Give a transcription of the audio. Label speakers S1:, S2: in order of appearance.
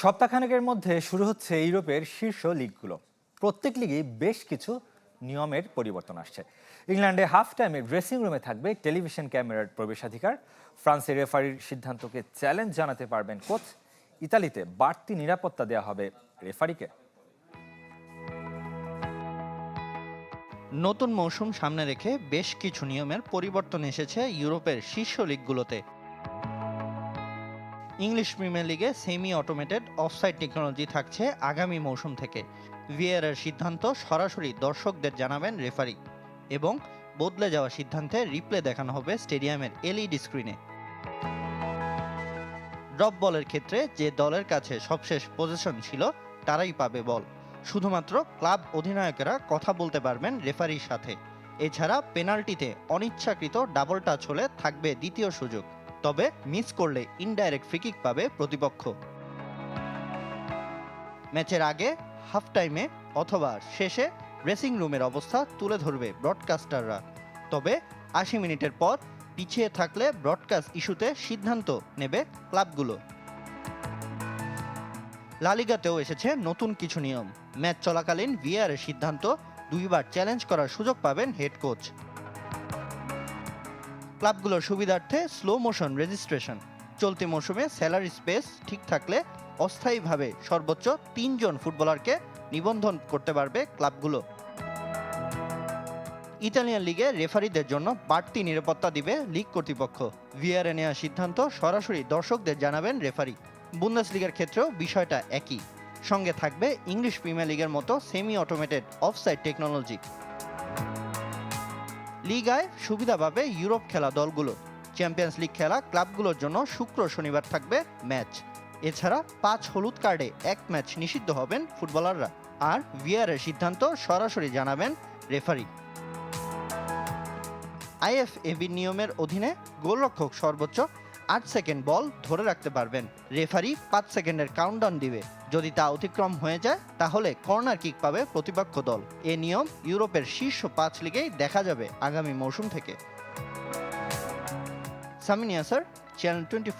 S1: সপ্তাহখানেকের মধ্যে শুরু হচ্ছে ইউরোপের শীর্ষ লিগগুলো। প্রত্যেক লিগেই বেশ কিছু নিয়মের পরিবর্তন আসছে। ইংল্যান্ডে হাফ টাইমে ড্রেসিং রুমে থাকবে টেলিভিশন ক্যামেরার প্রবেশাধিকার। ফ্রান্সের রেফারির সিদ্ধান্তকে চ্যালেঞ্জ জানাতে পারবেন কোচ। ইতালিতে বাড়তি নিরাপত্তা দেওয়া হবে রেফারিকে।
S2: নতুন মৌসুম সামনে রেখে বেশ কিছু নিয়মের পরিবর্তন এসেছে ইউরোপের শীর্ষ লিগগুলোতে। ইংলিশ প্রিমিয়ার লিগে সেমি অটোমেটেড অফসাইড টেকনোলজি থাকছে আগামী মৌসুম থেকে। ভিএর সিদ্ধান্ত সরাসরি দর্শকদের জানাবেন রেফারি এবং বদলে যাওয়া সিদ্ধান্তে রিপ্লে দেখানো হবে স্টেডিয়ামের এলইডি স্ক্রিনে ড্রপ বলের ক্ষেত্রে যে দলের কাছে সবশেষ পজিশন ছিল, তারাই পাবে বল শুধুমাত্র ক্লাব অধিনায়কেরা কথা বলতে পারবেন রেফারির সাথে। এছাড়া পেনাল্টিতে অনিচ্ছাকৃত ডাবল টাচ হলে থাকবে দ্বিতীয় সুযোগ। তবে মিস করলে ইনডাইরেক্ট ফ্রিকিক পাবে প্রতিপক্ষ। ম্যাচের আগে হাফ টাইমে অথবা শেষে ড্রেসিং রুমের অবস্থা তুলে ধরবে ব্রডকাস্টাররা তবে আশি মিনিটের পর পিছিয়ে থাকলে ব্রডকাস্ট ইস্যুতে সিদ্ধান্ত নেবে ক্লাবগুলো। লালিগাতেও এসেছে নতুন কিছু নিয়ম। ম্যাচ চলাকালীন ভিআর এর সিদ্ধান্ত দুইবার চ্যালেঞ্জ করার সুযোগ পাবেন হেড কোচ ক্লাবগুলোর সুবিধার্থে স্লো মোশন রেজিস্ট্রেশন চলতি মৌসুমে স্যালারি স্পেস ঠিক থাকলে অস্থায়ীভাবে সর্বোচ্চ তিনজন ফুটবলারকে নিবন্ধন করতে পারবে ক্লাবগুলো। ইতালিয়ান লিগে রেফারিদের জন্য বাড়তি নিরাপত্তা দিবে লিগ কর্তৃপক্ষ। ভিআরএ নেওয়ার সিদ্ধান্ত সরাসরি দর্শকদের জানাবেন রেফারি। বুন্দাস লিগের ক্ষেত্রেও বিষয়টা একই। সঙ্গে থাকবে ইংলিশ প্রিমিয়ার লিগের মতো সেমি অটোমেটেড অফসাইড টেকনোলজি লিগায় সুবিধা পাবে ইউরোপ খেলা দলগুলো। চ্যাম্পিয়ন্স লিগ খেলা ক্লাবগুলোর জন্য শুক্র শনিবার থাকবে ম্যাচ। এছাড়া পাঁচ হলুদ কার্ডে এক ম্যাচ নিষিদ্ধ হবেন ফুটবলাররা। আর ভিআরের সিদ্ধান্ত সরাসরি জানাবেন রেফারি। আইএফএবি নিয়মের অধীনে গোলরক্ষক সর্বোচ্চ আট সেকেন্ড বল ধরে রাখতে পারবেন। রেফারি পাঁচ সেকেন্ডের কাউন্টডাউন দিবে। যদি তা অতিক্রম হয়ে যায়, তাহলে কর্নার কিক পাবে প্রতিপক্ষ দল। এ নিয়ম ইউরোপের শীর্ষ পাঁচ লিগেই দেখা যাবে আগামী মৌসুম থেকে। সামিনিয়া, স্যার, চ্যানেল টোয়েন্টি